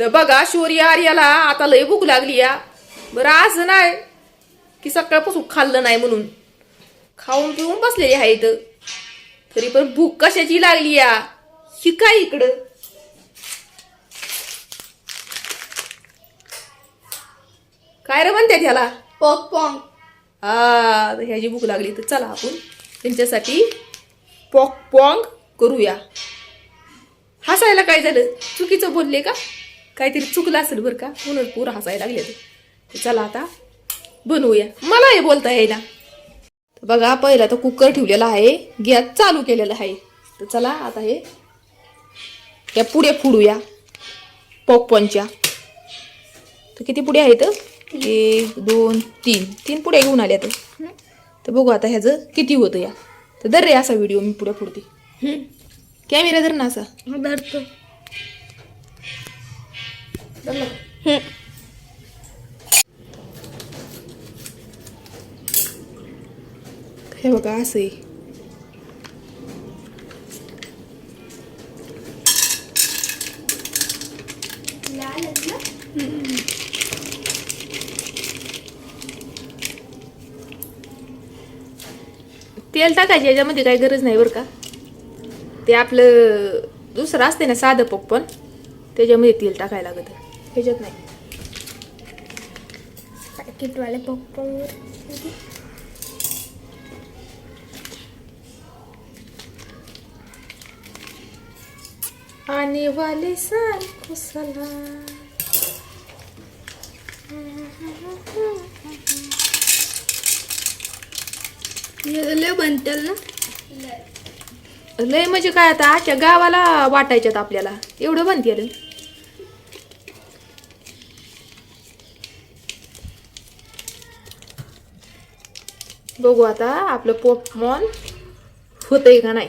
तर बघा शौर्य आर्याला आता लय भूक लागली या. बरं असं नाही की सकाळपासून खाल्लं नाही म्हणून. खाऊन पिऊन बसलेली आहे इथं. तरी पण भूक कशाची लागली या? शिका इकडं. काय रे म्हणते त्याला? पॉक पॉंग हा ह्याची भूक लागली तर चला आपण त्यांच्यासाठी पॉक पॉंग करूया. हसायला काय झालं? चुकीचं बोलले का? काहीतरी चुकलं असेल बरं का? म्हणून पुरं हसायला लागले ते. चला आता बनवूया. मला हे बोलता येईना. तर बघा पहिला तर कुकर ठेवलेला आहे. गॅस चालू केलेला आहे. तर चला आता हे या पुढे फोडूया. पॉपकॉर्नच्या. तर किती पुढे आहेत? एक दोन तीन. तीन पुढे घेऊन आल्या तर तर बघू आता ह्याचं किती होतं या. तर दर रे असा व्हिडिओ मी पुढे पुढते कॅमेरा धर ना असा. धरतो. हे बघा असं आहे. तेल टाकायचे याच्यामध्ये काही गरज नाही बरं का. ते आपलं दुसरं असते ना साधं पप्पन त्याच्यामध्ये तेल टाकायला लागत. ह्याच्यात नाही. पॅकेटवाले पॉपकॉर्न आने वाले साल को सलाम लय बनतील ना? लय. म्हणजे काय आता आजच्या गावाला वाटायच्यात आपल्याला. एवढं बनते बघू आता आपलं पॉपकॉर्न होतंय का नाही?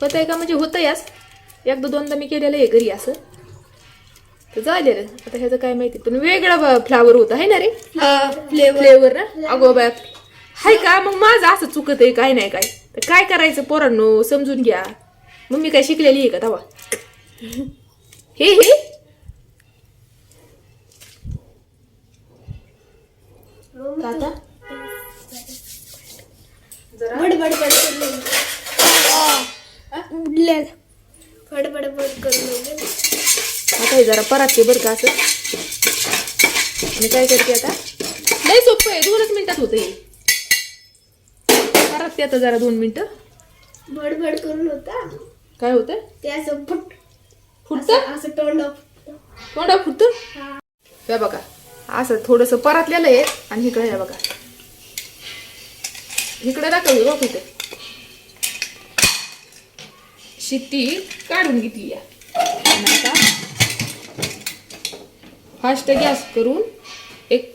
होतंय का? म्हणजे होतंय यास एकदा दोनदा मी केलेलं आहे घरी असं. तर झालेलं. आता ह्याचं काय माहिती. पण वेगळा फ्लावर होता. आहे ना रे? फ्लेवर फ्लेवर ना? अगो बाय हाय का? मग माझं असं चुकत आहे काय नाही काय? तर काय करायचं पोरांनो? समजून घ्या. मग मी काय शिकलेली आहे का तवा? हे हे. आता जरा. बडबड बडबड बड करून आता हे जरा पराठे बरं का असं. आणि काय करते आता? लय सोपं आहे. दोनच मिनिटात होतं हे. पराठे आता जरा दोन मिनिटं. बडबड करून होता. काय होतं? ते असं फुट फुटतं? असं- असं तोंड तोंडा फुटतं? हे बघा. असं थोडस परातलेलं आहे. आणि इकडे हे बघा. इकडे दाखवलं बघ इथे. शिट्टी काढून घेतली या. आता फास्ट गॅस करून एक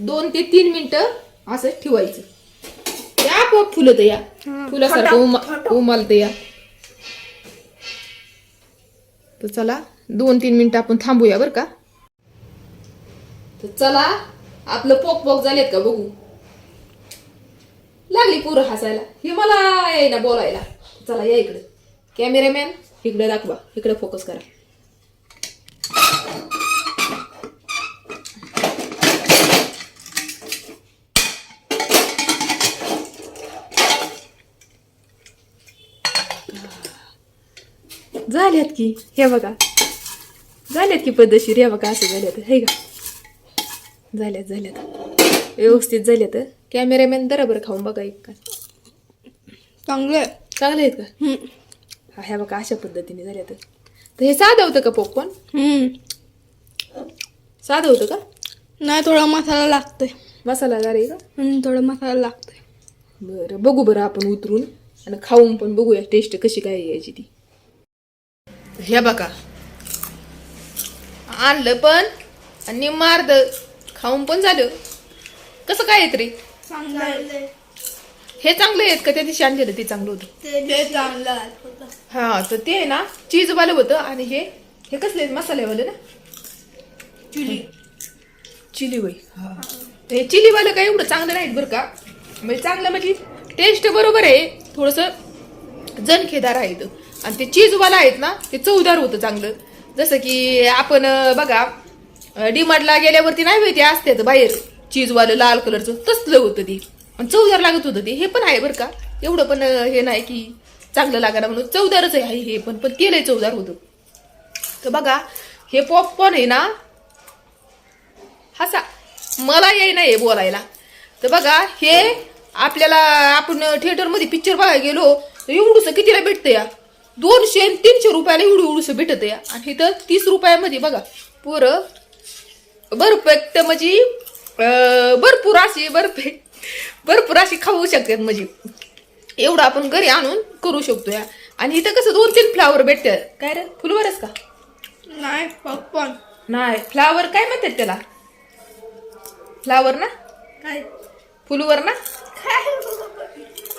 दोन ते तीन मिनिटं असं ठेवायचं. ते आपोआप फुलत या फुलासारखं उमा उमालतं या तर चला दोन तीन मिनिटं आपण थांबूया बरं का. तर चला आपलं पोक पोक झालेत का बघू? लागली पोरं हसायला. हे मला यायला बोलायला. चला या इकडे. कॅमेरामॅन इकडे दाखवा. इकडे फोकस करा. झाल्यात की? हे बघा. झाल्यात की पद्धतशीर? हे बघा असं झाल्यात. हे का? झाल्यात झाल्यात. व्यवस्थित झाल्यात कॅमेरामॅन बरोबर खाऊन बघा एक का. चांगलं चांगले आहेत का? हा. ह्या बघा अशा पद्धतीने झाल्यात तर हे साधं होतं का पॉपकॉर्न साधं होतं का? नाही थोडा मसाला लागतोय. मसाला आहे का? हम्म, थोडा मसाला लागतोय. बरं बघू बरं आपण उतरून आणि खाऊन पण बघूया टेस्ट कशी काय आहे याची ती. हे बघा. आणलं पण आणि मारद खाऊन पण झालं. कसं काय येत रे चांगलं हे चांगलं आहेत का? त्या दिवशी आणलेलं ते चांगलं होतं. ते चांगलं होतं हा तर ते आहे ना चीजवालं होतं आणि हे हे कसले मसाल्यावालं ना? चिली. चिली वय हे चिलीवालं काय एवढं चांगलं नाहीत बरं का? म्हणजे चांगलं म्हणजे टेस्ट बरोबर आहे थोडंसं जनखेदार आहेत. आणि ते चीजवाला आहेत ना ते चवदार होतं चांगलं. जसं की आपण बघा डीमार्टला गेल्यावरती नाही माहिती असतात बाहेर. चीजवालं लाल कलरचं तसलं होतं ते. आणि चवदार लागत होतं ते. हे पण आहे बरं का. एवढं पण हे नाही की चांगलं लागायला म्हणून. चवदारच आहे हे पण पण तेलही चवदार होतं. तर बघा हे पॉपकॉर्न आहे ना हसा. मला येई नाही बोलायला. तर बघा हे आपल्याला आपण थिएटरमध्ये पिक्चर बघायला गेलो तर एवढूस कितीला भेटतं या? दोनशे आणि तीनशे रुपयाला एवढं एवढूस भेटत या. आणि इथं तीस रुपयामध्ये बघा. पोरं बरफेक्ट म्हणजे भरपूर अशी बर्फे भरपूर अशी खाऊ शकतात म्हणजे. एवढं आपण घरी आणून करू शकतो या आणि इथं कसं दोन तीन फ्लावर भेटतात. काय रे? फुलवरच का? नाही पॉपकॉर्न. नाही फ्लावर काय म्हणतात त्याला? फ्लावर ना? काय? फुलवर ना?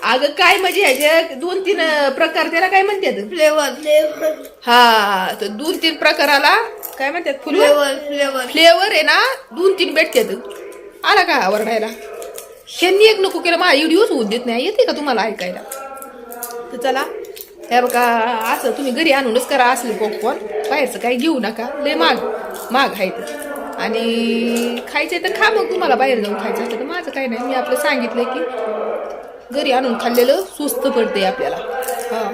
अगं काय म्हणजे ह्याच्या दोन तीन प्रकार त्याला काय म्हणतात? फ्लेवर फ्लेवर हा तर दोन तीन प्रकाराला काय म्हणतात? फुलवर? फ्लेवर फ्लेवर फ्लेवर आहे ना दोन तीन भेटतात. आला का आवरडायला? ह्यांनी एक नको केलं माझा व्हिडिओच होऊ देत नाही. येते का तुम्हाला ऐकायला? तर चला. हे बघा असं तुम्ही घरी आणूनच करा असले पॉपकॉर्न बाहेरचं काही घेऊ नका. लय माग माग आहे ते. आणि खायचं तर खा मग. तुम्हाला बाहेर जाऊन खायचं असलं तर माझं काही नाही. मी आपलं सांगितलं की घरी आणून खाल्लेलं स्वस्त पडते आपल्याला. हां.